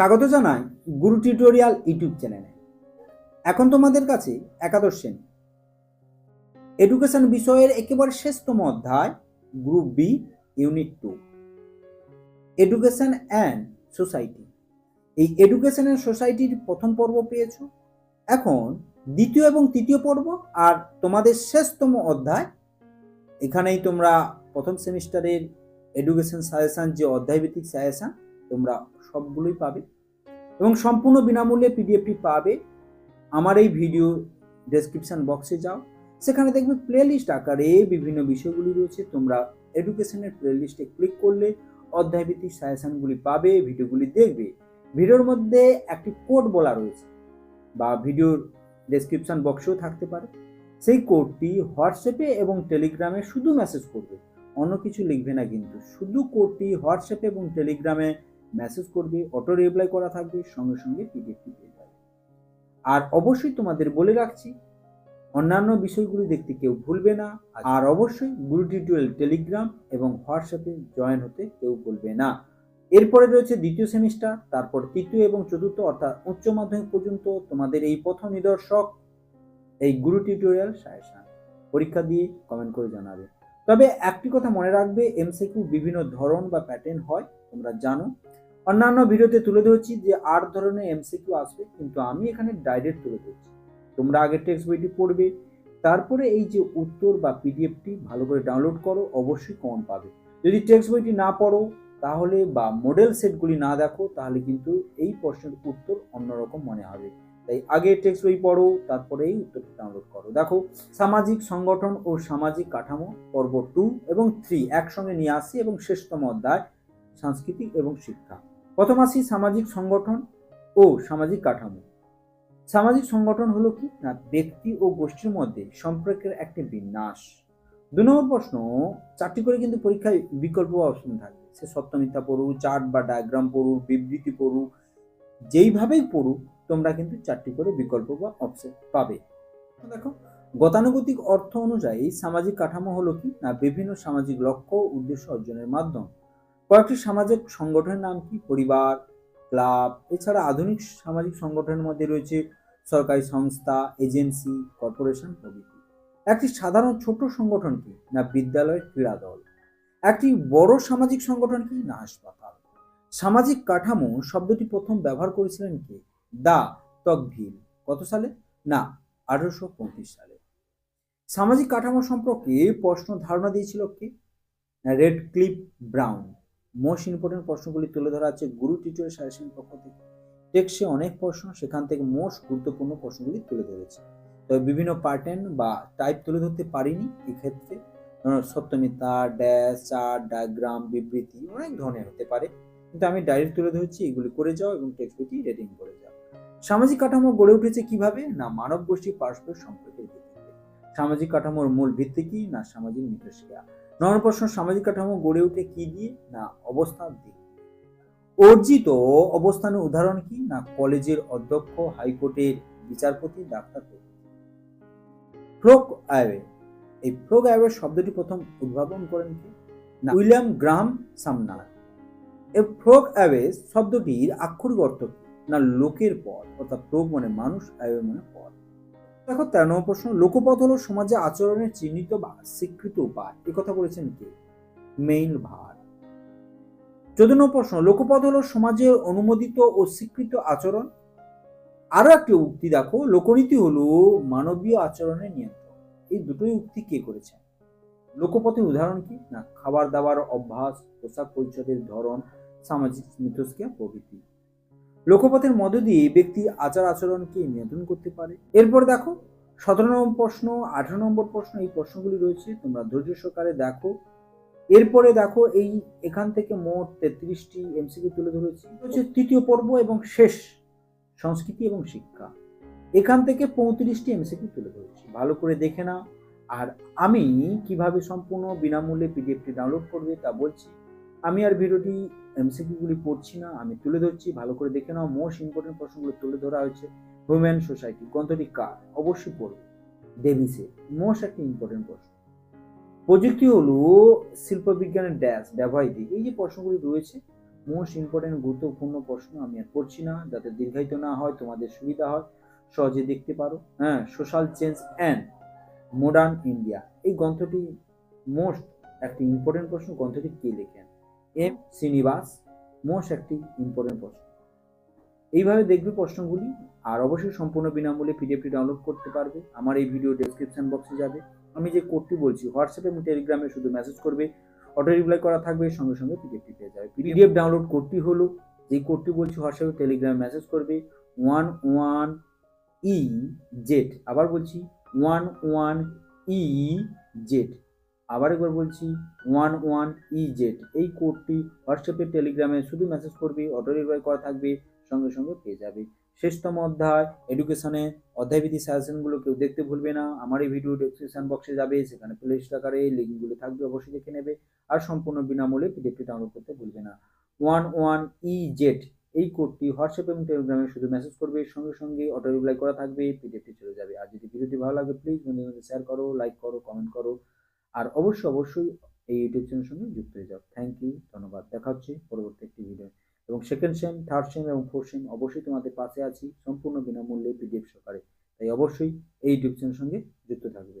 স্বাগত জানাই গুরু tutorial YouTube চ্যানেলে। এখন তোমাদের কাছে একাদশ শ্রেণি। এডুকেশন বিষয়ের একেবারে শেষতম অধ্যায় group B, unit two. Education and society. এই এডুকেশন অ্যান্ড সোসাইটির প্রথম পর্ব পেয়েছ? এখন দ্বিতীয় এবং তৃতীয় পর্ব আর তোমাদের শেষতম অধ্যায়। এখানেই তোমরা প্রথম সেমিস্টারের এডুকেশন সাজেশন যে অধ্যায়ভিত্তিক সাজেশন তোমরা সবগুলোই পাবে। এবং সম্পূর্ণ বিনামূল্যে পিডিএফটি পাবে। আমার এই ভিডিও ডেসক্রিপশন বক্সে যাও। সেখানে দেখবে প্লেলিস্ট আকারে বিভিন্ন বিষয়গুলি রয়েছে। তোমরা এডুকেশনের প্লেলিস্টে ক্লিক করলে অধ্যায়ভিত্তিক সাজেশনগুলি পাবে, ভিডিওগুলি দেখবে। ভিডিওর মধ্যে একটি কোড বলা রয়েছে বা ভিডিওর ডেসক্রিপশন বক্সেও থাকতে পারে। সেই কোডটি হোয়াটসঅ্যাপে এবং টেলিগ্রামে শুধু মেসেজ করবে। অন্য কিছু লিখবে না কিন্তু। শুধু কোডটি হোয়াটসঅ্যাপে এবং টেলিগ্রামে মেসেজ করবে অটো রিপ্লাই করা থাকবে সঙ্গে সঙ্গে পিডিএফটি পেয়ে যাবে। আর অবশ্যই তোমাদের বলে রাখছি অন্যান্য বিষয়গুলি দেখতে কেউ ভুলবে না। আর অবশ্যই গুরু টিউটোরিয়াল টেলিগ্রাম এবং হোয়াটসঅ্যাপে জয়েন হতে কেউ ভুলবে না। এরপরে রয়েছে দ্বিতীয় সেমিস্টার তারপর তৃতীয় এবং চতুর্থ অর্থাৎ উচ্চ মাধ্যমিক পর্যন্ত তোমাদের এই প্রথম নিদর্শক এই গুরু টিউটোরিয়াল সাজেশন পরীক্ষা দিয়ে কমেন্ট করে জানাবে। তবে একটি কথা মনে রাখবে এমসিকিউ বিভিন্ন ধরন বা প্যাটার্ন হয়, তোমরা জানো। অন্যান্য ভিডিওতে তুলে ধরছি যে আট ধরনের এমসিকিউ আসবে, কিন্তু আমি এখানে ডাইরেক্ট তুলে ধরছি। তোমরা আগে টেক্সট বইটি পড়বে, তারপরে এই যে উত্তর বা পিডিএফটি ভালো করে ডাউনলোড করো, অবশ্যই কমন পাবে। যদি টেক্সট বইটি না পড়ো, তাহলে বা মডেল সেটগুলি না দেখো, তাহলে কিন্তু এই প্রশ্নের উত্তর অন্যরকম মনে হবে। তাই আগে টেক্সট বই পড়ো, তারপরেই উত্তরটি ডাউনলোড করো। দেখো, সামাজিক সংগঠন ও সামাজিক কাঠামো, পর্ব টু এবং থ্রি একসঙ্গে নিয়ে আসি এবং শেষতম অধ্যায়, সাংস্কৃতিক এবং শিক্ষা। প্রথম আসি সামাজিক সংগঠন ও সামাজিক কাঠামো। সামাজিক সংগঠন হলো কি? না, ব্যক্তি ও গোষ্ঠীর মধ্যে সম্পর্কের একটি বিন্যাস। দু নম্বর প্রশ্ন, চারটি করে কিন্তু পরীক্ষায় বিকল্প অপশন থাকবে। সে সত্য মিথ্যা পড়ু চার্ট বা ডায়াগ্রাম পড়ু বিবৃতি পড়ু যেইভাবেই পড়ু তোমরা কিন্তু চারটি করে বিকল্প বা অপশন পাবে। দেখো, গতানুগতিক অর্থ অনুযায়ী সামাজিক কাঠামো হলো কি? না, বিভিন্ন সামাজিক লক্ষ্য উদ্দেশ্য অর্জনের মাধ্যম। কয়েকটি সামাজিক সংগঠনের নাম কি? পরিবার, ক্লাব, এছাড়া আধুনিক সামাজিক সংগঠনের মধ্যে রয়েছে সরকারি সংস্থা, এজেন্সি, কর্পোরেশন প্রভৃতি। একটি সাধারণ ছোট সংগঠন কি? না বিদ্যালয় ক্রীড়া দল। একটি বড় সামাজিক সংগঠন কি? না, হাসপাতাল। সামাজিক কাঠামো শব্দটি প্রথম ব্যবহার করেছিলেন কে? দা তকভিল কত সালে? না, আঠারোশো পঁয়ত্রিশ সালে। সামাজিক কাঠামো সম্পর্কে প্রশ্ন ধারণা দিয়েছিল কে? Radcliffe Brown. মোস্ট ইম্পর্টেন্ট প্রশ্নগুলি তুলে ধরা আছে গুরু টিচার সাজেশন পক্ষ থেকে। টেক্সে অনেক প্রশ্ন, সেখান থেকে মোস্ট গুরুত্বপূর্ণ প্রশ্নগুলি তুলে ধরেছে। তবে বিভিন্ন প্যাটার্ন বা টাইপ তুলে ধরতে পারিনি, এক্ষেত্রে সত্যমিতা ড্যাশ চার্ট ডায়াগ্রাম বিবৃতি, অনেক ধরনের হতে পারে। কিন্তু আমি ডাইরেক্ট তুলে ধরছি, এগুলি করে যাও এবং টেক্সট বইটি রেডিং করে যাও। সামাজিক কাঠামো গড়ে উঠেছে কীভাবে? না মানব গোষ্ঠীর পারস্পরিক সম্পর্কের ভিত্তিতে। সামাজিক কাঠামোর মূল ভিত্তি কি? না সামাজিক মিথস্ক্রিয়া প্রশ্ন সামাজিক কাঠামো গড়ে উঠে কি দিয়ে? না অবস্থার দিক অর্জিত অবস্থানের উদাহরণ কি? না কলেজের অধ্যক্ষ, হাইকোর্টের বিচারপতি, ডাক্তার ফ্লোক আয়বে। এই ফ্লোক আয়বের শব্দটি প্রথম উদ্ভাবন করেন কি? না, উইলিয়াম গ্রাহাম সামনার। এই ফ্লোক অ্যাওয়েজ শব্দটির আক্ষরিক অর্থ কি? না লোকের পথ, অর্থাৎ ফ্লোক মানে মানুষ অ্যাওয়ে মানে পথ। দেখো, তেরো নম্বর প্রশ্ন, লোকপথ হলো সমাজে আচরণের চিহ্নিত বা স্বীকৃত উপায়। এ কথা বলেছেন কে? Main verb. চোদ্দ নম্বর প্রশ্ন, লোকপথ হলো সমাজের অনুমোদিত ও স্বীকৃত আচরণ। আরও একটি উক্তি দেখো, লোকনীতি হলো মানবীয় আচরণের নিয়ন্ত্রণ এই দুটোই উক্তি কে করেছেন লোকপথের উদাহরণ কি? না, খাবার দাবার অভ্যাস, পোশাক পরিচ্ছদের ধরন, সামাজিক মিথস্ক্রিয়া প্রভৃতি। লোকপথের মধ্য দিয়ে ব্যক্তি আচার আচরণকে নিয়ন্ত্রণ করতে পারে। এরপর দেখো, সতেরো নম্বর প্রশ্ন, আঠারো নম্বর প্রশ্ন, এই প্রশ্নগুলি রয়েছে, তোমরা ধৈর্য সহকারে দেখো। এরপরে দেখো, এই এখান থেকে মোট তেত্রিশটি এমসিকিউ তুলে ধরেছি। হচ্ছে তৃতীয় পর্ব এবং শেষ সংস্কৃতি এবং শিক্ষা। এখান থেকে পঁয়ত্রিশটি এমসিকিউ তুলে ধরেছি। ভালো করে দেখে নাও। আর আমি কীভাবে সম্পূর্ণ বিনামূল্যে পিডিএফটি ডাউনলোড করবে তা বলছি। আমি আর ভিডিওটি এমসিকিউগুলি পড়ছি না, আমি তুলে ধরছি, ভালো করে দেখে নাও। মোস্ট ইম্পর্টেন্ট প্রশ্নগুলো তুলে ধরা হয়েছে হিউম্যান সোসাইটি গ্রন্থটি কার? অবশ্যই পড়বে ডেভিসে মোস্ট একটি ইম্পর্টেন্ট প্রশ্ন। প্রযুক্তি হলো শিল্প বিজ্ঞানের ড্যাশ ব্যবহারিক দিক। এই যে প্রশ্নগুলি রয়েছে মোস্ট ইম্পর্টেন্ট গুরুত্বপূর্ণ প্রশ্ন আমি আর পড়ছি না। যাতে দীর্ঘায়িত না হয়, তোমাদের সুবিধা হয়, সহজে দেখতে পারো। হ্যাঁ social change and modern India এই গ্রন্থটি মোস্ট একটি ইম্পর্টেন্ট প্রশ্ন। গ্রন্থটি কে লেখেন? এম শ্রীনিবাস মোস্ট একটি ইম্পর্টেন্ট প্রশ্ন। এইভাবে দেখবে প্রশ্নগুলি আর অবশ্যই সম্পূর্ণ বিনামূল্যে পিডিএফটি ডাউনলোড করতে পারবে। আমার এই ভিডিও ডেসক্রিপশন বক্সে যাবে। আমি যে কোডটি বলছি হোয়াটসঅ্যাপে এবং টেলিগ্রামে শুধু মেসেজ করবে অটো রিপ্লাই করা থাকবে, সঙ্গে সঙ্গে পিডিএফটি পেয়ে যাবে। পিডিএফ ডাউনলোড কোডটি হলো, যে কোডটি বলছি হোয়াটসঅ্যাপে টেলিগ্রামে মেসেজ করবে ওয়ান ওয়ান ই জেড আবার বলছি ওয়ান ওয়ান ই জেড আবার একবার বলছি, ওয়ান ওয়ান ই জেড। এই কোডটি হোয়াটসঅ্যাপে টেলিগ্রামে শুধু মেসেজ করবে অটো রিপ্লাই করা থাকবে, সঙ্গে সঙ্গে পেয়ে যাবে। শেষতম অধ্যায় এডুকেশনে অধ্যায়ভিত্তিক সাজেশনগুলো কেউ দেখতে ভুলবে না। আমার এই ভিডিও ডেসক্রিপশন বক্সে যাবে, সেখানে প্লে লিস্ট আকারে লিঙ্কগুলো থাকবে, অবশ্যই দেখে নেবে। আর সম্পূর্ণ বিনামূল্যে পিডিএফটি ডাউনলোড করতে ভুলবে না। ওয়ান ওয়ান ই জেড, এই কোডটি হোয়াটসঅ্যাপ এবং টেলিগ্রামে শুধু মেসেজ করবে, সঙ্গে সঙ্গে অটো রিপ্লাই করা থাকবে পিডিএফটি চলে যাবে। আর যদি ভিডিওটি ভালো লাগে প্লিজ বন্ধুদের শেয়ার করো লাইক করো কমেন্ট করো। আর অবশ্যই অবশ্যই এই ইউটিউব চ্যানেলের সঙ্গে যুক্ত হয়ে যাও। থ্যাংক ইউ ধন্যবাদ। দেখা হচ্ছে পরবর্তী একটি ভিডিও এবং সেকেন্ড সেম থার্ড সেম এবং ফোর্থ সেম অবশ্যই তোমাদের পাশে আছি, সম্পূর্ণ বিনামূল্যে পিডিএফ সহকারে। তাই অবশ্যই এই ইউটিউব চ্যানেলের সঙ্গে যুক্ত থাকবে।